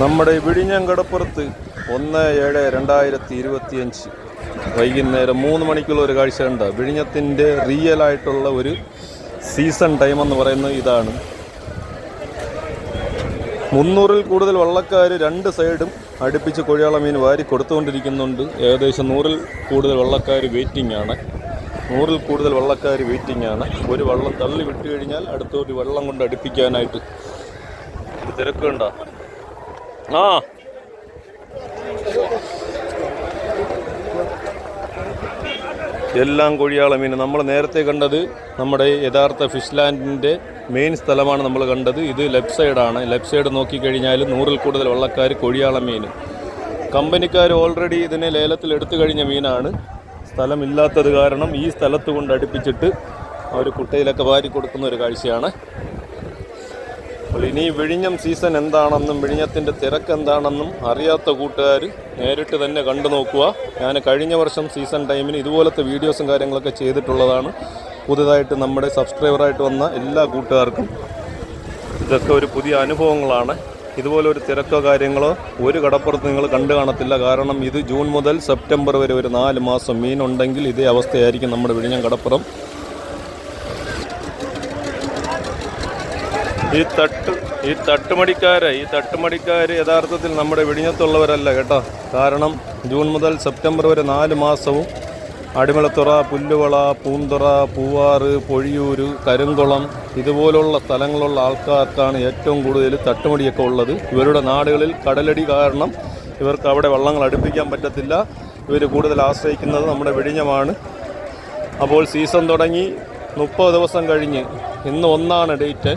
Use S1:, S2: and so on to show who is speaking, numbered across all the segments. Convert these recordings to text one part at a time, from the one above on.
S1: നമ്മുടെ വിഴിഞ്ഞം കടപ്പുറത്ത് ഒന്ന് ഏഴ് രണ്ടായിരത്തി ഇരുപത്തിയഞ്ച് വൈകുന്നേരം മൂന്ന് മണിക്കുള്ള ഒരു കാഴ്ച ഉണ്ട് വിഴിഞ്ഞത്തിന്റെ റിയൽ ആയിട്ടുള്ള ഒരു സീസൺ ടൈം എന്ന് പറയുന്നത് ഇതാണ്. മുന്നൂറിൽ കൂടുതൽ വള്ളക്കാർ രണ്ട് സൈഡും അടുപ്പിച്ച് കൊഴിയാള മീൻ വാരി കൊടുത്തുകൊണ്ടിരിക്കുന്നുണ്ട്. ഏകദേശം നൂറിൽ കൂടുതൽ വള്ളക്കാർ വെയിറ്റിംഗ് ആണ്. നൂറിൽ കൂടുതൽ വള്ളക്കാർ വെയിറ്റിംഗ് ആണ്. ഒരു വള്ളം തള്ളി വിട്ടു കഴിഞ്ഞാൽ അടുത്തൊരു വെള്ളം കൊണ്ട് അടുപ്പിക്കാനായിട്ട്. തിരക്കുണ്ടോ? ആ. എല്ലാം കൊഴിയാള മീൻ നമ്മൾ നേരത്തെ കണ്ടത് നമ്മുടെ യഥാർത്ഥ ഫിഷ് ലാൻഡിന്റെ മെയിൻ സ്ഥലമാണ് നമ്മൾ കണ്ടത്. ഇത് ലെഫ്റ്റ് സൈഡാണ് ലെഫ്റ്റ് സൈഡ് നോക്കിക്കഴിഞ്ഞാൽ നൂറിൽ കൂടുതൽ വള്ളക്കാർ കൊഴിയാള മീൻ കമ്പനിക്കാർ ഓൾറെഡി ഇതിനെ ലേലത്തിൽ എടുത്തു കഴിഞ്ഞ മീനാണ്. സ്ഥലമില്ലാത്തത് കാരണം ഈ സ്ഥലത്ത് കൊണ്ട് അടുപ്പിച്ചിട്ട് അവർ കുട്ടയിലൊക്കെ വാരി കൊടുക്കുന്ന ഒരു കാഴ്ചയാണ്. അപ്പോൾ ഇനി വിഴിഞ്ഞം സീസൺ എന്താണെന്നും വിഴിഞ്ഞത്തിന്റെ തിരക്ക് എന്താണെന്നും അറിയാത്ത കൂട്ടുകാർ നേരിട്ട് തന്നെ കണ്ടു നോക്കുക. ഞാൻ കഴിഞ്ഞ വർഷം സീസൺ ടൈമിന് ഇതുപോലത്തെ വീഡിയോസും കാര്യങ്ങളൊക്കെ ചെയ്തിട്ടുള്ളതാണ്. പുതുതായിട്ട് നമ്മുടെ സബ്സ്ക്രൈബറായിട്ട് വന്ന എല്ലാ കൂട്ടുകാർക്കും ഇതൊക്കെ ഒരു പുതിയ അനുഭവങ്ങളാണ്. ഇതുപോലെ ഒരു തിരക്കോ കാര്യങ്ങളോ ഒരു കടപ്പുറത്ത് നിങ്ങൾ കണ്ടു കാണത്തില്ല. കാരണം ഇത് ജൂൺ മുതൽ സെപ്റ്റംബർ വരെ ഒരു നാല് മാസം മീനുണ്ടെങ്കിൽ ഇതേ അവസ്ഥയായിരിക്കും നമ്മുടെ വിഴിഞ്ഞം കടപ്പുറം. ഈ തട്ട് ഈ തട്ടുമടിക്കാര് ഈ തട്ടുമടിക്കാര് യഥാർത്ഥത്തിൽ നമ്മുടെ വിഴിഞ്ഞത്തുള്ളവരല്ല കേട്ടോ. കാരണം ജൂൺ മുതൽ സെപ്റ്റംബർ വരെ നാല് മാസവും അടിമലത്തുറ പുല്ലുവള പൂന്തുറ പൂവാറ് പൊഴിയൂര് കരിങ്കുളം ഇതുപോലുള്ള സ്ഥലങ്ങളുള്ള ആൾക്കാർക്കാണ് ഏറ്റവും കൂടുതൽ തട്ടുമടിയൊക്കെ ഉള്ളത്. ഇവരുടെ നാടുകളിൽ കടലടി കാരണം ഇവർക്ക് അവിടെ വള്ളങ്ങൾ അടുപ്പിക്കാൻ പറ്റത്തില്ല. ഇവർ കൂടുതൽ ആശ്രയിക്കുന്നത് നമ്മുടെ വിഴിഞ്ഞമാണ്. അപ്പോൾ സീസൺ തുടങ്ങി മുപ്പത് ദിവസം കഴിഞ്ഞ്. ഇന്ന് ഒന്നാണ് ഡേറ്റ്.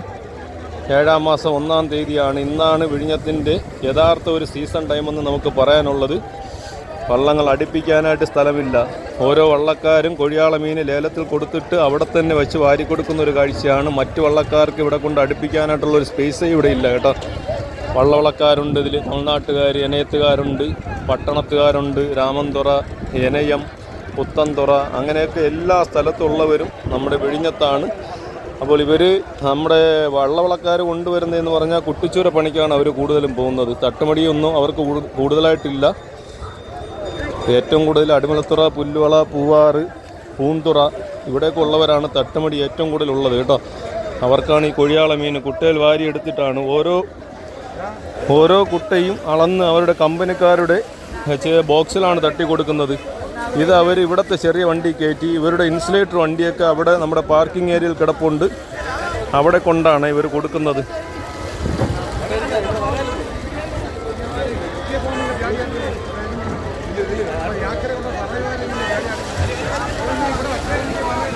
S1: ഏഴാം മാസം ഒന്നാം തീയതിയാണ് ഇന്നാണ് വിഴിഞ്ഞത്തിന്റെ യഥാർത്ഥ ഒരു സീസൺ ടൈമെന്ന് നമുക്ക് പറയാനുള്ളത്. വള്ളങ്ങൾ അടുപ്പിക്കാനായിട്ട് സ്ഥലമില്ല. ഓരോ വള്ളക്കാരും കൊഴിയാള മീൻ ലേലത്തിൽ കൊടുത്തിട്ട് അവിടെ തന്നെ വെച്ച് വാരി കൊടുക്കുന്ന ഒരു കാഴ്ചയാണ്. മറ്റു വള്ളക്കാർക്ക് ഇവിടെ കൊണ്ട് അടുപ്പിക്കാനായിട്ടുള്ള ഒരു സ്പേസേ ഇവിടെ ഇല്ല കേട്ടോ. വള്ളവളക്കാരുണ്ട് ഇതിൽ തമിഴ്നാട്ടുകാർ എനയത്തുകാരുണ്ട് പട്ടണത്തുകാരുണ്ട് രാമന്തുറ എനയം പുത്തൻതുറ അങ്ങനെയൊക്കെ എല്ലാ സ്ഥലത്തുള്ളവരും നമ്മുടെ വിഴിഞ്ഞത്താണ്. അപ്പോൾ ഇവർ നമ്മുടെ വള്ളവളക്കാർ കൊണ്ടുവരുന്നതെന്ന് പറഞ്ഞാൽ കുട്ടിച്ചൂര പണിക്കാണ് അവർ കൂടുതലും പോകുന്നത്. തട്ടുമടിയൊന്നും അവർക്ക് കൂടുതലായിട്ടില്ല. ഏറ്റവും കൂടുതൽ അടിമലത്തുറ പുല്ലുവള പൂവാറ് പൂന്തുറ ഇവിടേക്ക് ഉള്ളവരാണ് തട്ടുമടി ഏറ്റവും കൂടുതൽ ഉള്ളത് കേട്ടോ. അവർക്കാണ് ഈ കൊഴിയാള മീൻ കുട്ടയിൽ വാരി എടുത്തിട്ടാണ് ഓരോ ഓരോ കുട്ടയും അളന്ന് അവരുടെ കമ്പനിക്കാരുടെ ബോക്സിലാണ് തട്ടി കൊടുക്കുന്നത് ഇത് അവർ ഇവിടുത്തെ ചെറിയ വണ്ടി കയറ്റി ഇവരുടെ ഇൻസുലേറ്റർ വണ്ടിയൊക്കെ അവിടെ നമ്മുടെ പാർക്കിംഗ് ഏരിയയിൽ കിടപ്പുണ്ട്. അവിടെ കൊണ്ടാണ് ഇവർ കൊടുക്കുന്നത്.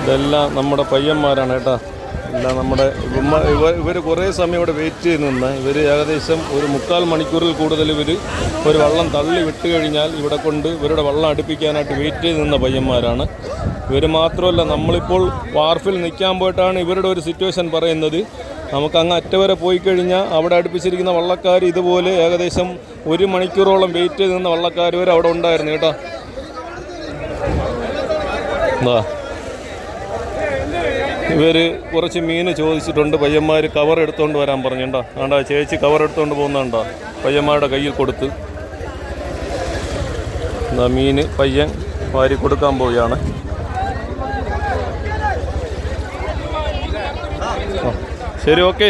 S1: ഇതെല്ലാം നമ്മുടെ പയ്യന്മാരാണ് കേട്ടോ. എല്ലാം നമ്മുടെ ഇവർ ഇവർ കുറേ സമയം ഇവിടെ വെയിറ്റ് ചെയ്ത് നിന്ന്. ഇവർ ഏകദേശം ഒരു മുക്കാൽ മണിക്കൂറിൽ കൂടുതൽ ഇവർ ഒരു വള്ളം തള്ളി വിട്ട് കഴിഞ്ഞാൽ ഇവിടെ കൊണ്ട് ഇവരുടെ വള്ളം അടുപ്പിക്കാനായിട്ട് വെയിറ്റ് ചെയ്ത് നിന്ന പയ്യന്മാരാണ്. ഇവർ മാത്രമല്ല നമ്മളിപ്പോൾ വാർഫിൽ നിൽക്കാൻ പോയിട്ടാണ് ഇവരുടെ ഒരു സിറ്റുവേഷൻ പറയുന്നത്. നമുക്ക് അങ്ങ് അറ്റ വരെ പോയി കഴിഞ്ഞാൽ അവിടെ അടുപ്പിച്ചിരിക്കുന്ന വള്ളക്കാർ ഇതുപോലെ ഏകദേശം ഒരു മണിക്കൂറോളം വെയിറ്റ് ചെയ്ത് നിന്ന വള്ളക്കാർ വരെ അവിടെ ഉണ്ടായിരുന്നു കേട്ടോ. എന്താ ഇവർ കുറച്ച് മീൻ ചോദിച്ചിട്ടുണ്ട്. പയ്യന്മാർ കവർ എടുത്തുകൊണ്ട് വരാൻ പറഞ്ഞുണ്ടോ ആണ്ടാ ചേച്ചി കവർ എടുത്തുകൊണ്ട് പോകുന്നുണ്ടോ പയ്യന്മാരുടെ കയ്യിൽ കൊടുത്ത്. എന്താ മീൻ പയ്യൻ വാരി കൊടുക്കാൻ പോവുകയാണ്. ശരി ഓക്കെ.